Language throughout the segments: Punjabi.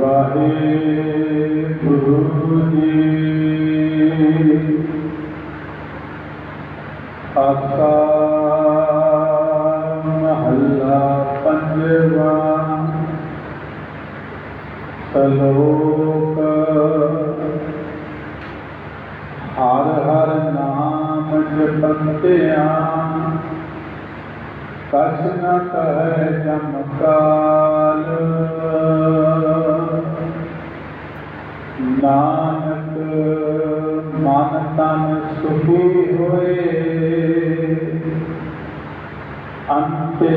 ਵਾਹਿਗੁਰੂ ਜੀ ਆਸਾ ਮਹੱਲਾ ਪੰਜਵਾ ਸਲੋਕ ਹਰ ਹਰ ਨਾਮ ਜਪਤਿਆਂ ਕਛ ਨ ਕਹਿ ਜਮਕਾਲ ਨਾਨਕ, ਮਨ ਤਨ ਸੁਖੀ ਹੋਏ। ਅੰਤੇ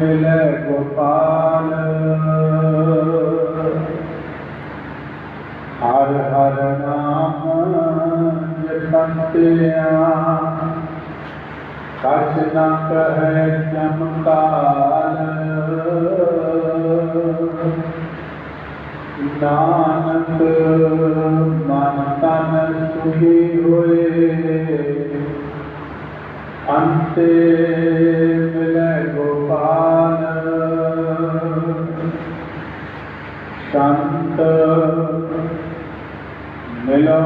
ਮਿਲੇ ਗੋਪਾਲ। ਹਰ ਹਰ ਨਾਮ ਜਪੰਤਿਆ। ਕਛ ਨ ਕਹਿ ਜਮਕਾਲ ਨਾਨਕ ਮਨ ਤਨ ਸੁਖੀ ਹੋਏ ਅੰਤੇ ਮਿਲੇ ਗੋਪਾਲ ਸੰਤ ਮਿਲੋ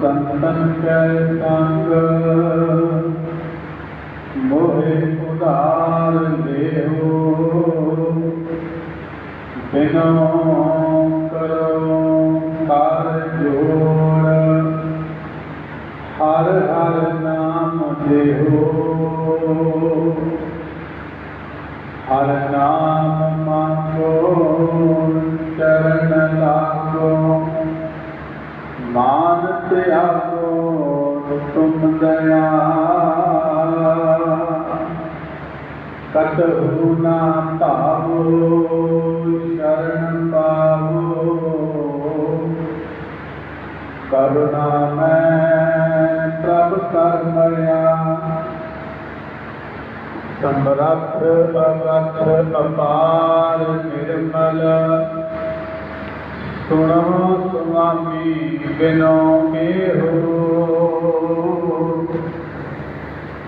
ਸੰਤਨ ਕੈ ਸੰਗ ਮੋਹਿ ਉਦਾਰ ਦੇਹੋ। ਬਿਨੋ ਕਰੋ ਕਰ ਜੋੜ। ਹਰ ਹਰ ਨਾਮ ਦੇਹੋ। ਹਰ ਨਾਮ ਮੰਗੋ, ਚਰਨ ਲਾਗੋ। ਮਾਨ ਤੇ ਤਿਆਗੋ, ਤੁਮ ਦਇਆ ਕਤਹੁ ਨਾ ਭਾਵੋ, ਸ਼ਰਨ ਪਾਵੋ। ਕਰੁਣਾ ਮੈਂ ਪ੍ਰਭ ਕਰ ਮਰਿਆ। ਸਮਰੱਥ ਅਗਥ ਅਪਾਰ ਨਿਰਮਲ। ਸੁਣੋ ਸੁਆਮੀ, ਬਿਨੋ ਇਹੋ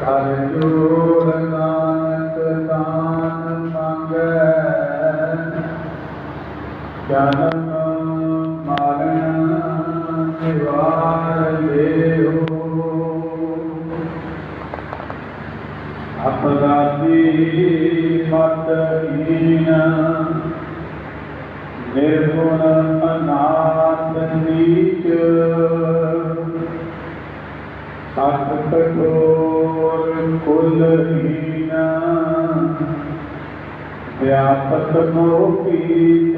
ਕਰ ਜੋਰ ਨਾਨਕ ਜਨਮ ਮਰਨ ਨਿਵਾਰ ਦੇਹੋ ਅਪਰਾਧੀ ਮਤ ਹੀਨ ਨਿਰਗੁਣ ਅਨਾਥ ਨੀਚ ਸਤ ਕਠੋਰ ਕੁਲਹੀਨ ਵਿਆਪਕ ਮੋਹੀਚ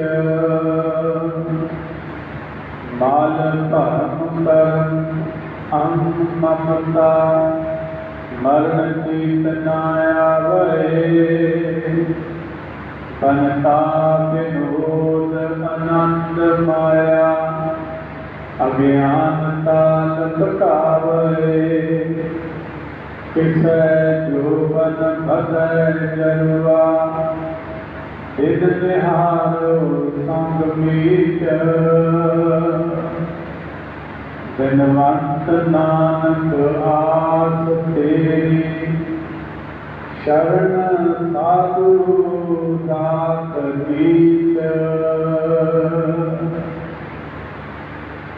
ਮਾਲ ਧਰਮ ਕਰਮ ਅੰਮ ਮਮਤਾ ਮਰਨ ਜੀਤ ਨਾ ਆਵਰੇ। ਤਨਤਾ ਬਿਨੋਦ ਅਨੰਦ ਮਾਇਆ ਅਗਿਆਨਤਾ ਲਪਟਾਵੇ ਕਿਸੈ ਜੋਬਨ ਭਜੈ ਜਨਵਾ ਇਦ ਨਿਹਾਰੋ ਸੰਗ ਮੀਚ ਬਿਨਵੰਤ ਨਾਨਕ ਆਸ ਤੇਰੀ। ਸ਼ਰਨ ਸਾਧੂ ਦਾਤ ਗੀਤ।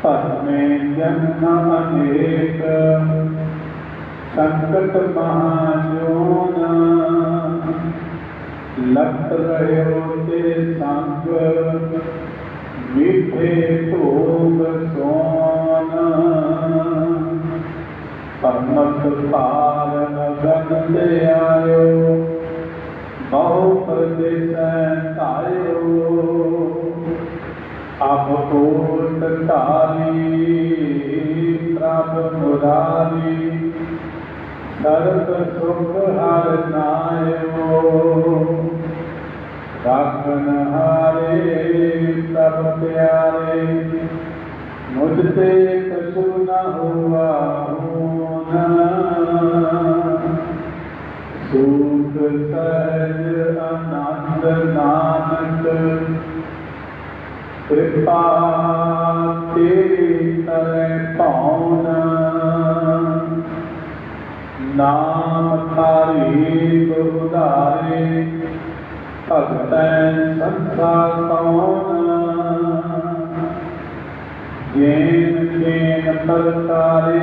ਪਰਮੇ ਜਨਮ ਅਨੇਕ। ਸੰਕਟ ਮਹਾਜੋਨ ਲਖਤ ਰਹਿਓ ਤੇ ਸੰਗ, ਮਿੱਠੇ ਭੋਗ ਸੋਨ। ਪਰਮਤ ਪਾਰ ਨਗਨ ਤੇ ਆਇਓ, ਬਹੁ ਪਰਦੇਸੈ ਧਾਇਓ। ਅਬ ਕੋਟ ਢਾਲੀ ਪ੍ਰਭ ਮੁਰਾਰੀ ਸਰਬ ਸੁਖ ਹਰ ਨਾਇਓ। ਰਾਖਨ ਹਾਰੇ ਸਭ ਪਿਆਰੇ, ਮੁਝ ਤੇ ਕਛੂ ਨ ਹੋਆ ਹੋਨਾ ਸੂਖ ਸਹਿਜ ਆਨੰਦ ਨਾਨਕ, ਕਿਰਪਾ ਤੇਰੀ ਤਰੈ ਪਾਉਨ ਨਾਮ ਧਾਰੀ ਗੁਰਦਾਰੇ ਭਗਤੈ ਸੰਸਾ ਕੌਣ ਜੇਨ ਜੇਨ ਪਲਕਾਰੇ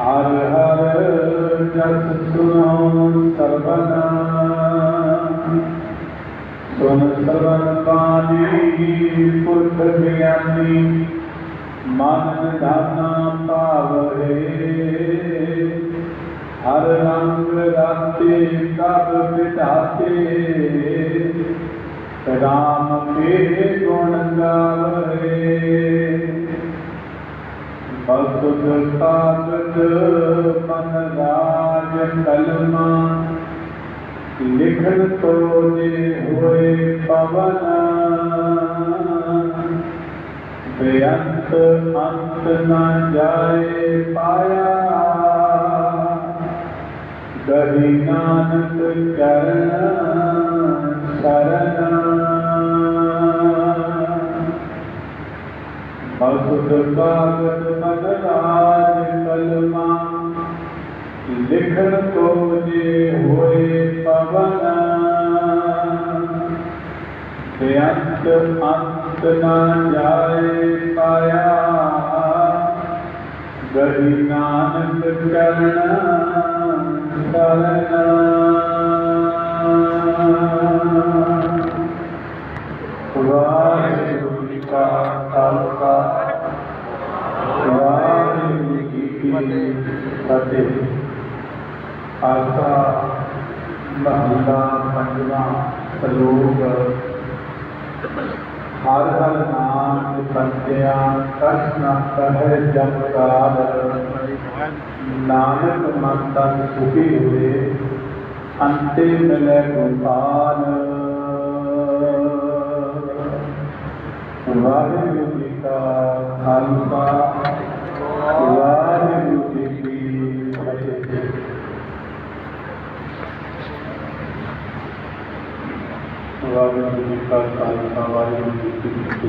ਹਰ ਹਰ ਜਸ ਸੁਣੋ ਸਰਬਨਾ ਸੁਨ ਸਰਵਨ ਬਾਣੀ ਪੁਰਖ ਗਿਆਨੀ ਮਨ ਦਾਨਾ ਭਾਵਰੇ ਹਰ ਰੰਗ ਰਾਤੇ ਕਬ ਬਿਟਾਤੇ ਰਾਮ ਕੇ ਗੁਣ ਗਾਵਰੇ। ਬਸੁਧ ਸਾਗਤ ਮਨ ਰਾਜ ਕਲਮਾ। ਲਿਖਣ ਤੋ ਜੇ ਹੋਏ ਪਵਨ। ਬੇਅੰਤ ਅੰਤ ਨਾ ਜਾਏ ਪਾਇਆ। ਗਰੀ ਨਾਨਕ ਚਰਨ ਸਰਨਾ ਬਸੁਧ ਕਾਗਦ ਮਨ ਰਾਜ ਕਲਮਾ, ਲਿਖਣ ਕੋ ਜੇ ਹੋਏ ਪਵਨ। ਬੇਅੰਤ ਅੰਤ ਨਾ ਜਾਏ ਪਾਇਆ। ਗਰੀ ਨਾਨਕ ਕਰਨਾ ਸਰਨਾ ਵਾਹਿਗੁਰੂ ਪੰਜਵਾਂ ਸ਼ਲੋਕ। ਹਰ ਹਰ ਨਾਮ ਸੰਤਿਆ ਕਛ ਨ ਕਹੈ ਜਪ ਕਾਲ ਨਾਨਕ ਮਨ ਤਨ ਸੁਖੀ ਹੋਏ, ਅੰਤੇ ਮਿਲੇ ਗੋਪਾਲ। ਵਾਹਿਗੁਰੂ ਜੀ ਕਾ ਖਾਲਸਾ ਵਾਹਿਗੁਰੂ ਜੀ ਕੀ ਫਤਿਹ ਵਾਹਿਗੁਰੂ